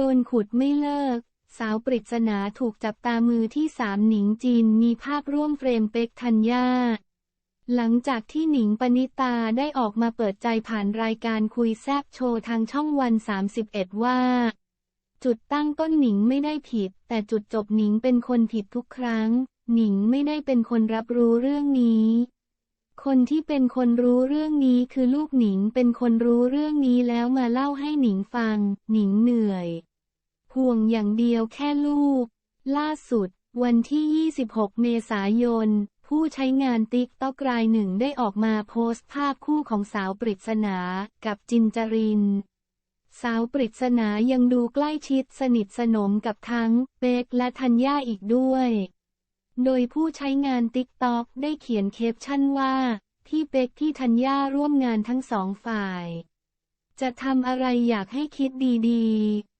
โดนขุดไม่เลิก สาวปริศนาถูกจับตามือที่สามหนิงจีนมีภาพร่วมเฟรมเป็กธัญญา หลังจากที่หนิงปณิตาได้ออกมาเปิดใจผ่านรายการคุยแซบโชว์ทางช่องวัน 31 ว่า จุดตั้งต้นหนิงไม่ได้ผิด แต่จุดจบหนิงเป็นคนผิดทุกครั้ง หนิงไม่ได้เป็นคนรับรู้เรื่องนี้ คนที่เป็นคนรู้เรื่องนี้คือลูกหนิงเป็นคนรู้เรื่องนี้แล้วมาเล่าให้หนิงฟัง หนิงเหนื่อย ห่วงอย่างเดียวแค่ลูก ล่าสุด วันที่ 26 เมษายน ผู้ใช้งานติ๊กต็อกรายหนึ่งได้ออกมาโพสต์ภาพคู่ของสาวปริศนากับจินจริน สาวปริศนายังดูใกล้ชิดสนิทสนมกับทั้งเป๊กและธัญญาอีกด้วย โดยผู้ใช้งานติ๊กต็อกได้เขียนเคปชั่นว่า ที่เป๊กที่ธัญญาร่วมงานทั้งสองฝ่าย จะทำอะไรอยากให้คิดดีๆ